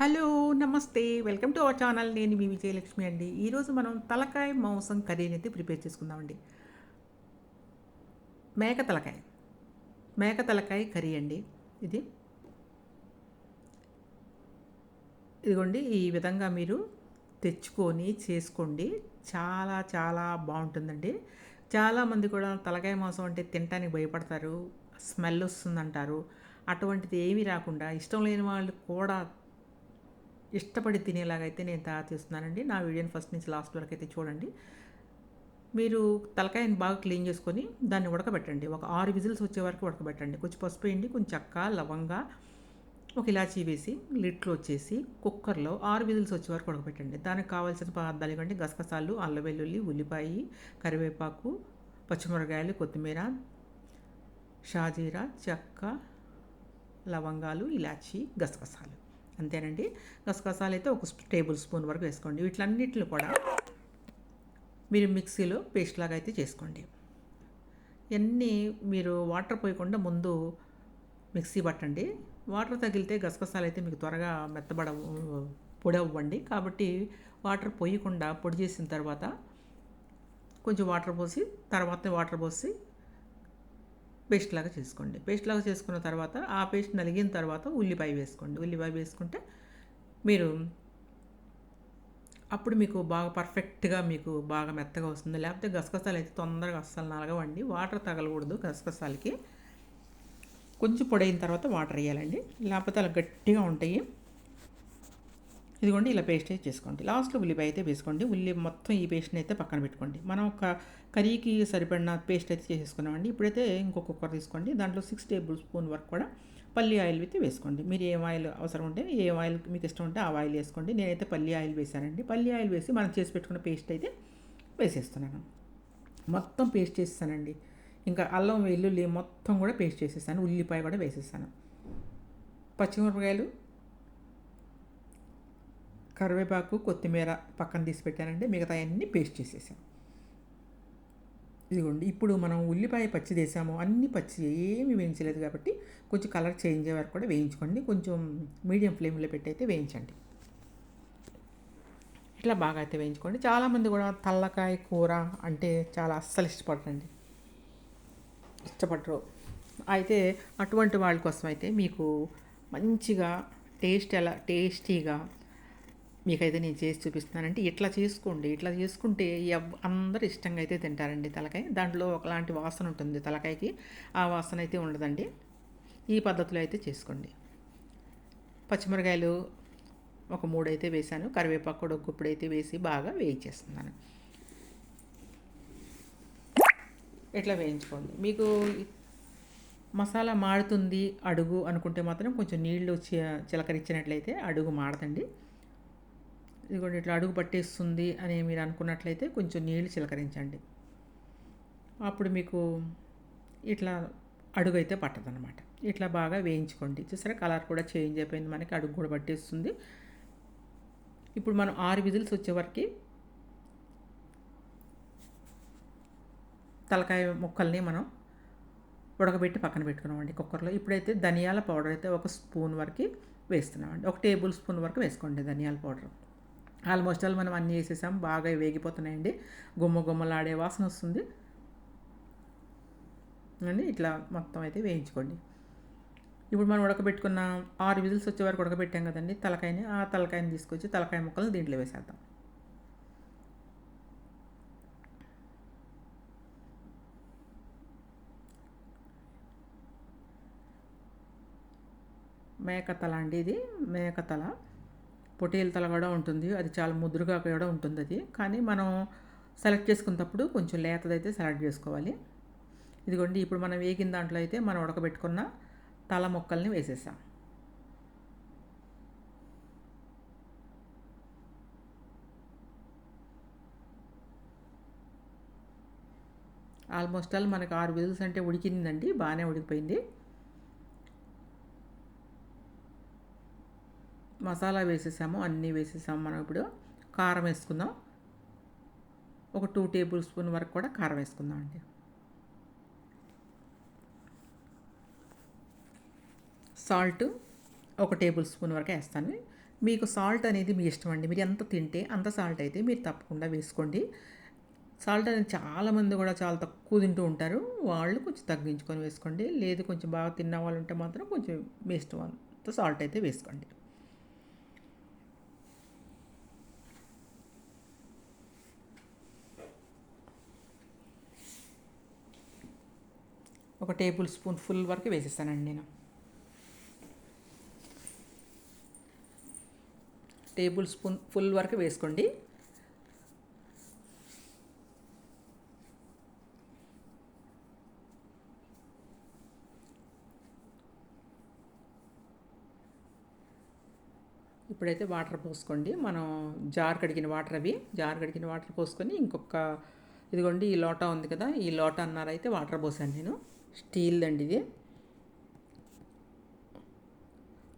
Hello నమస్తే. Welcome to our channel. నేను మీ విజయలక్ష్మి అండి. ఈరోజు మనం తలకాయ మాంసం కర్రీని అయితే ప్రిపేర్ చేసుకుందామండి. మేక తలకాయ. మేక తలకాయ కర్రీ అండి ఇది. ఇదిగోండి ఈ విధంగా మీరు తెచ్చుకొని చేసుకోండి. చాలా చాలా బాగుంటుందండి. చాలామంది కూడా తలకాయ మాంసం అంటే తినడానికి భయపడతారు స్మెల్ వస్తుందంటారు. అటువంటిది ఏమీ రాకుండా ఇష్టం లేని వాళ్ళు కూడా ఇష్టపడి తినేలాగైతే నేను తయారు చేస్తున్నానండి. నా వీడియోని ఫస్ట్ నుంచి లాస్ట్ వరకు అయితే చూడండి. మీరు తలకాయని బాగా క్లీన్ చేసుకొని దాన్ని ఉడకబెట్టండి. ఒక ఆరు విజిల్స్ వచ్చే వరకు ఉడకబెట్టండి. కొంచెం పసుపు వేయండి కొంచెం చెక్క లవంగా ఒక ఇలాచీ వేసి లిట్లో వచ్చేసి కుక్కర్లో ఆరు విజిల్స్ వచ్చే వరకు ఉడకబెట్టండి. దానికి కావాల్సిన పదార్థాలు ఇవ్వండి. గసగసాలు అల్లం వెల్లుల్లి ఉల్లిపాయ కరివేపాకు పచ్చిమిరకాయలు కొత్తిమీర షాజీరా చెక్క లవంగాలు ఇలాచి గసగసాలు. అంతేనండి. గసగసాలు అయితే ఒక టేబుల్ స్పూన్ వరకు వేసుకోండి. వీటిలన్నిటిని కూడా మీరు మిక్సీలో పేస్ట్ లాగా అయితే చేసుకోండి. ఇవన్నీ మీరు వాటర్ పోయకుండా ముందు మిక్సీ పట్టండి. వాటర్ తగిలితే గసగసాలు అయితే మీకు త్వరగా మెత్తబడ పొడి అవ్వండి కాబట్టి వాటర్ పోయకుండా పొడి చేసిన తర్వాత కొంచెం వాటర్ పోసి తర్వాత వాటర్ పోసి పేస్ట్ లాగా చేసుకోండి. పేస్ట్ లాగా చేసుకున్న తర్వాత ఆ పేస్ట్ నలిగిన తర్వాత ఉల్లిపాయ వేసుకోండి. ఉల్లిపాయ వేసుకుంటే మీరు అప్పుడు మీకు బాగా పర్ఫెక్ట్గా మీకు బాగా మెత్తగా వస్తుంది. లేకపోతే గసగసాలు అయితే తొందరగా అస్సలు నలగవండి. వాటర్ తగలకూడదు గసగసాలకి. కొంచెం పొడైన తర్వాత వాటర్ వేయాలండి. లేకపోతే అలా గట్టిగా ఉంటాయి. ఇదిగోండి ఇలా పేస్ట్ అయితే చేసుకోండి. లాస్ట్లో ఉల్లిపాయ అయితే వేసుకోండి. ఉల్లి మొత్తం ఈ పేస్ట్ని అయితే పక్కన పెట్టుకోండి. మనం ఒక కర్రీకి సరిపడిన పేస్ట్ అయితే చేసేసుకున్నామండి. ఇప్పుడైతే ఇంకొక కుక్కర్ తీసుకోండి. దాంట్లో సిక్స్ టేబుల్ స్పూన్ వరకు కూడా పల్లి ఆయిల్ అయితే వేసుకోండి. మీరు ఏ ఆయిల్ అవసరం ఉంటే ఏ ఆయిల్ మీకు ఇష్టం ఉంటే ఆ ఆయిల్ వేసుకోండి. నేనైతే పల్లి ఆయిల్ వేసానండి పల్లి ఆయిల్ వేసి మనం చేసి పెట్టుకున్న పేస్ట్ అయితే వేసేస్తున్నాను. మొత్తం పేస్ట్ చేసేసానండి. ఇంకా అల్లం వెల్లుల్లి మొత్తం కూడా పేస్ట్ చేసేసాను. ఉల్లిపాయ కూడా వేసేసాను. పచ్చిమిరపకాయలు కరివేపాకు కొత్తిమీర పక్కన తీసి పెట్టానండి. మిగతా అన్నీ పేస్ట్ చేసేసాను ఇదిగోండి ఇప్పుడు మనం ఉల్లిపాయ పచ్చి వేసాము అన్ని పచ్చి ఏమీ వేయించలేదు కాబట్టి కొంచెం కలర్ చేంజ్ అయ్యే వరకు కూడా వేయించుకోండి. కొంచెం మీడియం ఫ్లేమ్లో పెట్టి అయితే వేయించండి. ఇట్లా బాగా అయితే వేయించుకోండి. చాలామంది కూడా తల్లకాయ కూర అంటే చాలా అస్సలు ఇష్టపడరండి. ఇష్టపడరు. అయితే అటువంటి వాళ్ళ కోసం అయితే మీకు మంచిగా టేస్ట్ ఎలా టేస్టీగా మీకైతే నేను చేసి చూపిస్తున్నానంటే ఇట్లా చేసుకోండి ఇట్లా చేసుకుంటే అందరు ఇష్టంగా అయితే తింటారండి తలకాయ. దాంట్లో ఒకలాంటి వాసన ఉంటుంది తలకాయకి ఆ వాసన అయితే ఉండదండి. ఈ పద్ధతిలో అయితే చేసుకోండి. పచ్చిమిరకాయలు ఒక మూడైతే వేశాను. వేసాను కరివేపాకు కూడా గుప్పుడు అయితే వేసి బాగా వేయించేస్తున్నాను. ఇట్లా వేయించుకోండి. మీకు మసాలా మాడుతుంది అడుగు అనుకుంటే మాత్రం కొంచెం నీళ్ళు చిలకరించినట్లయితే అడుగు మాడతండి. ఇదిగోండి ఇట్లా అడుగు పట్టేస్తుంది అని మీరు అనుకున్నట్లయితే కొంచెం నీళ్ళు చిలకరించండి. అప్పుడు మీకు ఇట్లా అడుగు అయితే పట్టదనమాట ఇట్లా బాగా వేయించుకోండి. చూసారా కలర్ కూడా చేంజ్ అయిపోయింది. మనకి అడుగు కూడా పట్టేస్తుంది. ఇప్పుడు మనం ఆరు విజిల్స్ వచ్చేవరకు తలకాయ ముక్కల్ని మనం ఉడకబెట్టి పక్కన పెట్టుకున్నామండి కుక్కర్లో. ఇప్పుడైతే ధనియాల పౌడర్ అయితే ఒక స్పూన్ వరకు వేస్తున్నామండి. ఒక టేబుల్ స్పూన్ వరకు వేసుకోండి ధనియాల పౌడర్. ఆల్మోస్ట్ ఆల్ మనం అన్నీ వేసేసాం. బాగా వేగిపోతున్నాయండి. గుమ్మ గుమ్మలాడే వాసన వస్తుంది. అండి ఇట్లా మొత్తం అయితే వేయించుకోండి. ఇప్పుడు మనం ఉడకబెట్టుకున్న ఆరు విజిల్స్ వచ్చే వరకు ఉడకబెట్టాం కదండి. తలకాయని ఆ తలకాయని తీసుకొచ్చి తలకాయ ముక్కలు దీంట్లో వేసేద్దాం. మేకతల అండి ఇది. మేకతల పొటేల తల కూడా ఉంటుంది. అది చాలా ముదురుగా కూడా ఉంటుంది అది. కానీ మనం సెలెక్ట్ చేసుకున్నప్పుడు కొంచెం లేతదైతే సెలెక్ట్ చేసుకోవాలి. ఇదిగోండి ఇప్పుడు మనం వేగిన దాంట్లో అయితే మనం ఉడకబెట్టుకున్న తల మొక్కల్ని వేసేసాం. ఆల్మోస్ట్ ఆల్ మనకు ఆరు విజిల్స్ అంటే ఉడికిందండి బాగానే ఉడికిపోయింది. మసాలా వేసేసాము అన్నీ వేసేసాము మనం ఇప్పుడు. కారం వేసుకుందాం. ఒక టూ టేబుల్ స్పూన్ వరకు కూడా కారం వేసుకుందాం అండి. సాల్ట్ ఒక టేబుల్ స్పూన్ వరకు వేస్తాను. మీకు సాల్ట్ అనేది మీ ఇష్టం అండి. మీరు ఎంత తింటే అంత సాల్ట్ అయితే మీరు తప్పకుండా వేసుకోండి. సాల్ట్ అనేది చాలామంది కూడా చాలా తక్కువ తింటూ ఉంటారు. వాళ్ళు కొంచెం తగ్గించుకొని వేసుకోండి. లేదు కొంచెం బాగా తిన్న వాళ్ళు ఉంటే మాత్రం కొంచెం మీ ఇష్టం అంత సాల్ట్ అయితే వేసుకోండి. ఒక టేబుల్ స్పూన్ ఫుల్ వరకు వేసేసానండి నేను. టేబుల్ స్పూన్ ఫుల్ వరకు వేసుకోండి. ఇప్పుడైతే వాటర్ పోసుకోండి. మనం జార్ కడిగిన వాటర్ అవి జార్ కడిగిన వాటర్ పోసుకొని ఇంకొక ఇదిగోండి ఈ లోటా ఉంది కదా ఈ లోటా అన్నారైతే వాటర్ పోసాను నేను. స్టీల్ అండి ఇది.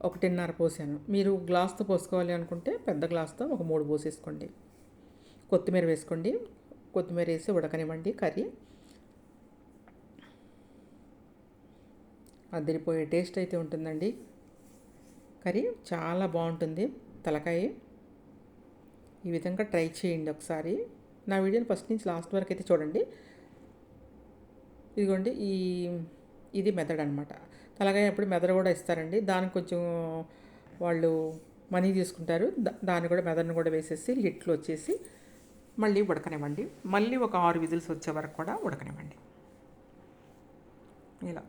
ఒకటిన్నర పోసాను. మీరు గ్లాస్తో పోసుకోవాలి అనుకుంటే పెద్ద గ్లాస్తో ఒక మూడు పోసేసుకోండి. కొత్తిమీర వేసుకోండి. కొత్తిమీర వేసి ఉడకనివ్వండి కర్రీ. అదిరిపోయే టేస్ట్ అయితే ఉంటుందండి. కర్రీ చాలా బాగుంటుంది తలకాయ. ఈ విధంగా ట్రై చేయండి ఒకసారి. నా వీడియోని ఫస్ట్ నుంచి లాస్ట్ వరకు అయితే చూడండి. ఇదిగోండి ఈ ఇది మెథడ్ అనమాట అలాగే అప్పుడు మెదడు కూడా ఇస్తారండి. దానికి కొంచెం వాళ్ళు మనీ తీసుకుంటారు. దాన్ని కూడా మెదడుని కూడా వేసేసి లిట్లు వచ్చేసి మళ్ళీ ఉడకనివ్వండి. మళ్ళీ ఒక ఆరు విజిల్స్ వచ్చే వరకు కూడా ఉడకనివ్వండి. ఇలా.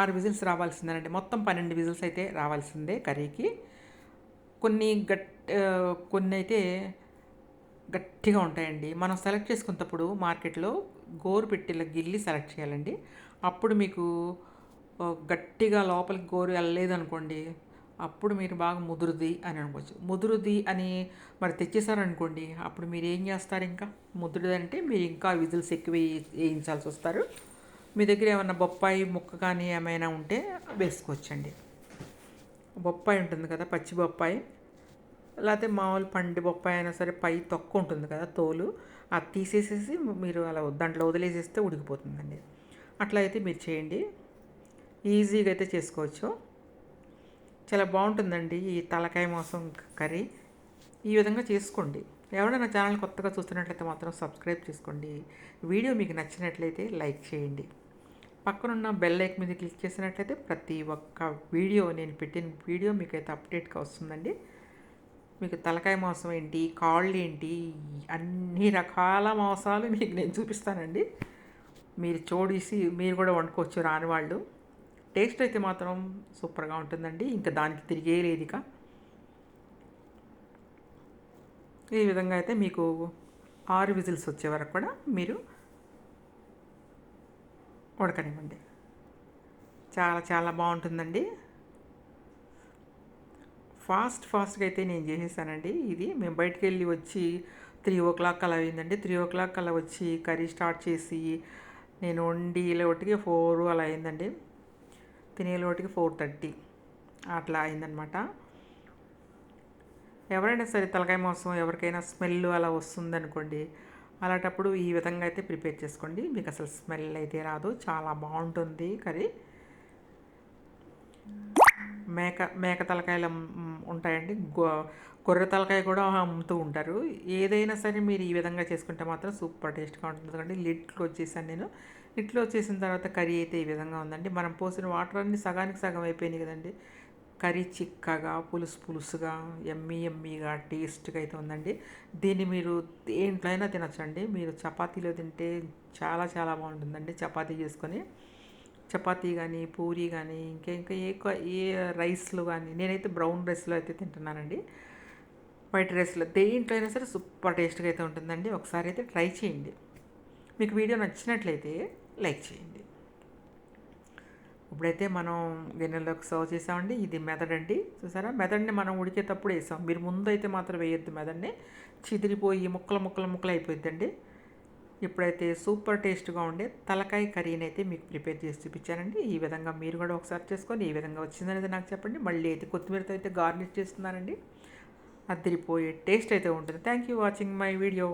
ఆరు విజిల్స్ రావాల్సిందేనండి. మొత్తం పన్నెండు విజిల్స్ అయితే రావాల్సిందే కర్రీకి. కొన్ని గట్ కొన్ని అయితే గట్టిగా ఉంటాయండి. మనం సెలెక్ట్ చేసుకున్నప్పుడు మార్కెట్లో గోరు పెట్టిల గిల్లి సెలెక్ట్ చేయాలండి. అప్పుడు మీకు గట్టిగా లోపలికి గోరు వెళ్ళలేదు అనుకోండి అప్పుడు మీరు బాగా ముదురుది అని అనుకోవచ్చు. ముదురుది అని మరి తెచ్చేసారనుకోండి అప్పుడు మీరు ఏం చేస్తారు ఇంకా? ముదురుది అంటే మీరు ఇంకా విజిల్స్ ఎక్కువ వేయించాల్సి వస్తారు. మీ దగ్గర ఏమైనా బొప్పాయి ముక్క కానీ ఏమైనా ఉంటే వేసుకోవచ్చండి. బొప్పాయి ఉంటుంది కదా పచ్చి బొప్పాయి. లేకపోతే మామూలు పండి బొప్పాయి అయినా సరే పై తొక్క ఉంటుంది కదా తోలు. అది తీసేసేసి మీరు అలా దాంట్లో వదిలేసేస్తే ఉడికిపోతుందండి. అట్లా అయితే మీరు చేయండి. ఈజీగా అయితే చేసుకోవచ్చు. చాలా బాగుంటుందండి ఈ తలకాయ మాంసం కర్రీ. ఈ విధంగా చేసుకోండి. ఎవరైనా ఛానల్ కొత్తగా చూస్తున్నట్లయితే మాత్రం సబ్స్క్రైబ్ చేసుకోండి. వీడియో మీకు నచ్చినట్లయితే లైక్ చేయండి. పక్కనున్న బెల్ లైక్ మీద క్లిక్ చేసినట్లయితే ప్రతి ఒక్క వీడియో నేను పెట్టిన వీడియో మీకైతే అప్డేట్గా వస్తుందండి. మీకు తలకాయ మాంసం ఏంటి కాళ్ళు ఏంటి అన్ని రకాల మాంసాలు మీకు నేను చూపిస్తానండి. మీరు చూడేసి మీరు కూడా వండుకోవచ్చు రాని వాళ్ళు. టేస్ట్ అయితే మాత్రం సూపర్గా ఉంటుందండి. ఇంకా దానికి తిరిగే లేదు ఇక. ఈ విధంగా అయితే మీకు ఆరు విజిల్స్ వచ్చే వరకు కూడా మీరు ఉడకనివ్వండి. చాలా చాలా బాగుంటుందండి. ఫాస్ట్ ఫాస్ట్గా అయితే నేను చేసేసానండి. ఇది మేము బయటికి వెళ్ళి వచ్చి త్రీ ఓ క్లాక్ అలా అయిందండి. త్రీ ఓ క్లాక్ అలా వచ్చి కర్రీ స్టార్ట్ చేసి నేను వండి లోటికి ఫోర్ అలా అయిందండి. తినే లోటికి ఫోర్ థర్టీ అట్లా అయిందనమాట. ఎవరైనా సరే తలకాయ మాంసం ఎవరికైనా స్మెల్ అలా వస్తుందనుకోండి అలాంటప్పుడు ఈ విధంగా అయితే ప్రిపేర్ చేసుకోండి. మీకు అసలు స్మెల్ అయితే రాదు. చాలా బాగుంటుంది కర్రీ. మేక మేక తలకాయలు ఉంటాయండి. గొర్రె తలకాయ కూడా అమ్ముతూ ఉంటారు. ఏదైనా సరే మీరు ఈ విధంగా చేసుకుంటే మాత్రం సూపర్ టేస్ట్గా ఉంటుంది ఎందుకంటే లిట్లు వచ్చేసాను నేను. లిట్లు వచ్చేసిన తర్వాత కర్రీ అయితే ఈ విధంగా ఉందండి. మనం పోసిన వాటర్ అన్ని సగానికి సగం అయిపోయినాయి కదండి. కర్రీ చిక్కగా పులుసు పులుసుగా ఎమ్మీ ఎమ్మీగా టేస్ట్గా అయితే ఉందండి. దీన్ని మీరు దేంట్లో అయినా తినచ్చండి. మీరు చపాతీలో తింటే చాలా చాలా బాగుంటుందండి చపాతీ చేసుకొని. చపాతీ కానీ పూరి కానీ ఇంకా ఇంకా ఏ ఏ రైస్లు కానీ నేనైతే బ్రౌన్ రైస్లో అయితే తింటున్నానండి. వైట్ రైస్లో దేంట్లో అయినా సరే సూపర్ టేస్ట్గా అయితే ఉంటుందండి. ఒకసారి అయితే ట్రై చేయండి. మీకు వీడియో నచ్చినట్లయితే లైక్ చేయండి. ఇప్పుడైతే మనం గిన్నెలోకి సర్వ్ చేసామండి. ఇది మెదడు అండి. చూసారా? మెదడుని మనం ఉడికేటప్పుడు వేసాం. మీరు ముందు అయితే మాత్రం వేయొద్దు మెదడిని. చిదిరిపోయి ముక్కలు ముక్కలు ముక్కలు అయిపోద్దండి ఇప్పుడైతే సూపర్ టేస్ట్గా ఉండే తలకాయ కర్రీని అయితే మీకు ప్రిపేర్ చేసి చూపించానండి. ఈ విధంగా మీరు కూడా ఒకసారి చేసుకొని ఈ విధంగా వచ్చిందనేది నాకు చెప్పండి. మళ్ళీ అయితే కొత్తిమీరతో అయితే గార్నిష్ చేస్తున్నానండి. అద్దరిపోయే టేస్ట్ అయితే ఉంటుంది. Thank you watching my video.